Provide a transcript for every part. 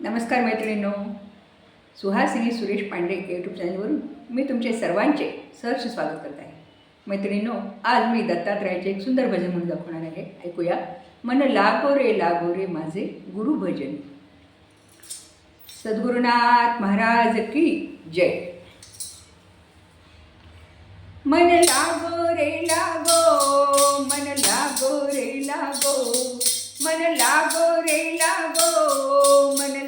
नमस्कार मैत्रिणींनो. सुहासिनी सुरेश पांडे यूट्यूब चॅनलवरून मी तुमचे सर्वांचे सहर्ष स्वागत करत आहे. मैत्रिणींनो आज मी दत्तात्रयाचे एक सुंदर भजन म्हणून दाखवणार आहे. ऐकूया. मन लागो रे लागो रे माझे गुरु भजन. सद्गुरुनाथ महाराज की जय. मन लागो रे लागो मन लागो रे लागो. मन लागो रे लागो मन मन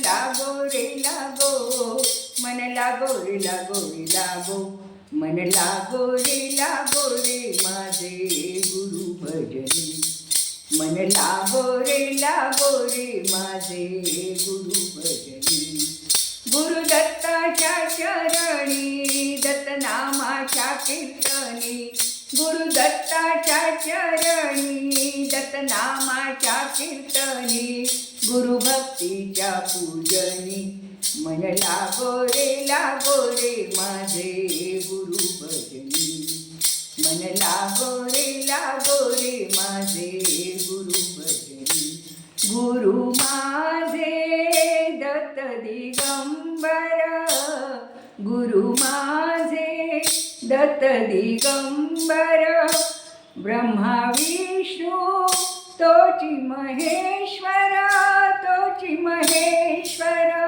लागो रे लागो लागो. मन लागो रे लागो रे माझे गुरु भजनी. मन लागो रे लागो रे माझे गुरु भजनी. गुरु दत्ताच्या चरणी दत्तनामाच्या कीर्तनी. गुरु दत्ताच्या चरणी दत्तनामाच्या कीर्तनी. गुरु भक्तीच्या पूजनी. मन लागोरे लागो रे माझे गुरु भजनी. मन लागो रे रे माझे गुरु भजनी. गुरु माझे दत्त दिगंबर. गुरु माझे दत्त दिगंबर. ब्रह्मा विष्णू तोची महेश्वर तोची महेश्वरा.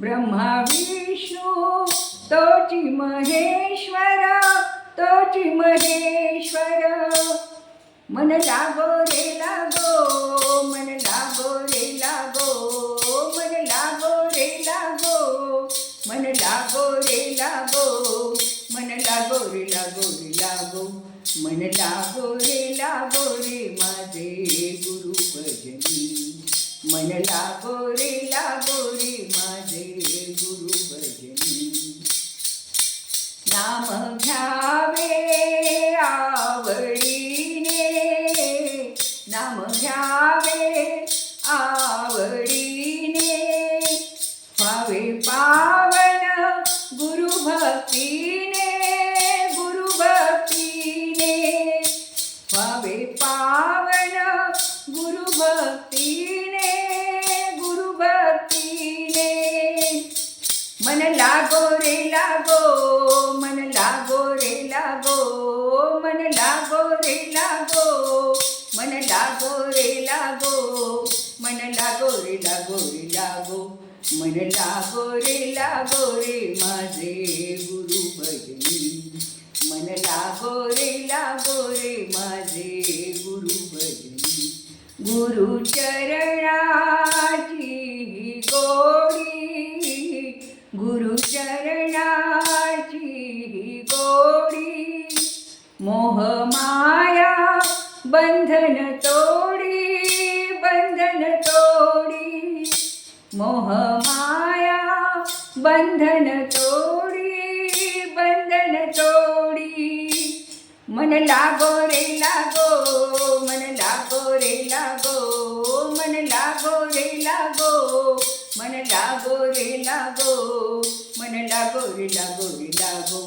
ब्रह्मा विष्णू तोची महेश्वर तोची महेश्वर मन लागो रे लागो मन लागो रे लागो मन लागो रे लागो मन लागो रे लागो मन लागो रे लागो रे लागो मन लागो रे लागो रे माझे गुरु भजनी मन लागो रे लागो रे माझे નામ ઘાવે આવડીને નામ ઘાવે આવડીને ભાવે પાવન ગુરુ ભક્તિને ગુરુ ભક્તિને ભાવે પાવન ગુરુ ભક્તિને ગુરુ ભક્તિને મન લાગો રે લાગો मन लागो रे लागो मन लागो रे लागो मन लागो रे लागो रे लागो मन लागो रे लागो रे माझे गुरु भजनी मन लागो रे लागो रे माझे गुरु भजनी गुरु चरणा मोह माया बंधन तोडी बंधन तोडी मन लागो रे लागो मन लागो रे लागो मन लागो रे लागो मन लागो रे लागो मन लागो रे लागो रे लागो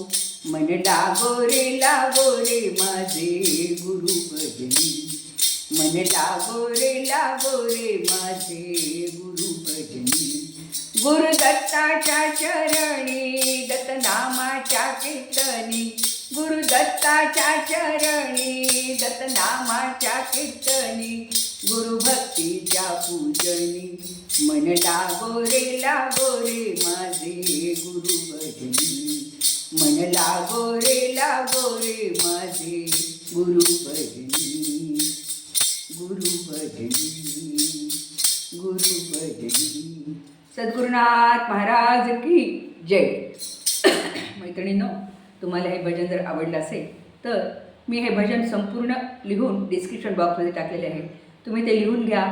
मन लागो रे लागो रे माझे गुरु भजनी मन लागो रे लागो रे माझे गुरु गुरुदत्ताच्या गुरु दत्ताच्या चरणी दत्तनामाच्या कीर्तनी. गुरु दत्ताच्या चरणी दत्तनामाच्या कीर्तनी. गुरु भक्तीच्या पूजनी मन लागोरे लागोरे लागो रे माझे गुरु भजनी मन लागोरे लागोरे लागो रे माझे गुरु भजनी गुरु भजनी गुरु सद्गुरुनाथ महाराज की जय। मैत्रिणींनो तुम्हाला हे भजन जर आवडलं असेल तर मी हे भजन संपूर्ण लिहून डिस्क्रिप्शन बॉक्समध्ये टाकलेले आहे. तुम्ही ते लिहून घ्या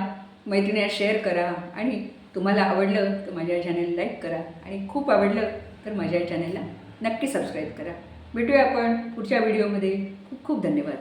मैत्रिणीला शेअर करा आणि तुम्हाला आवडलं तर माझ्या चॅनल लाईक करा आणि खूप आवडलं तर माझ्या चॅनलला नक्की सबस्क्राईब करा. भेटूया आपण पुढच्या व्हिडिओमध्ये खूप खूप धन्यवाद.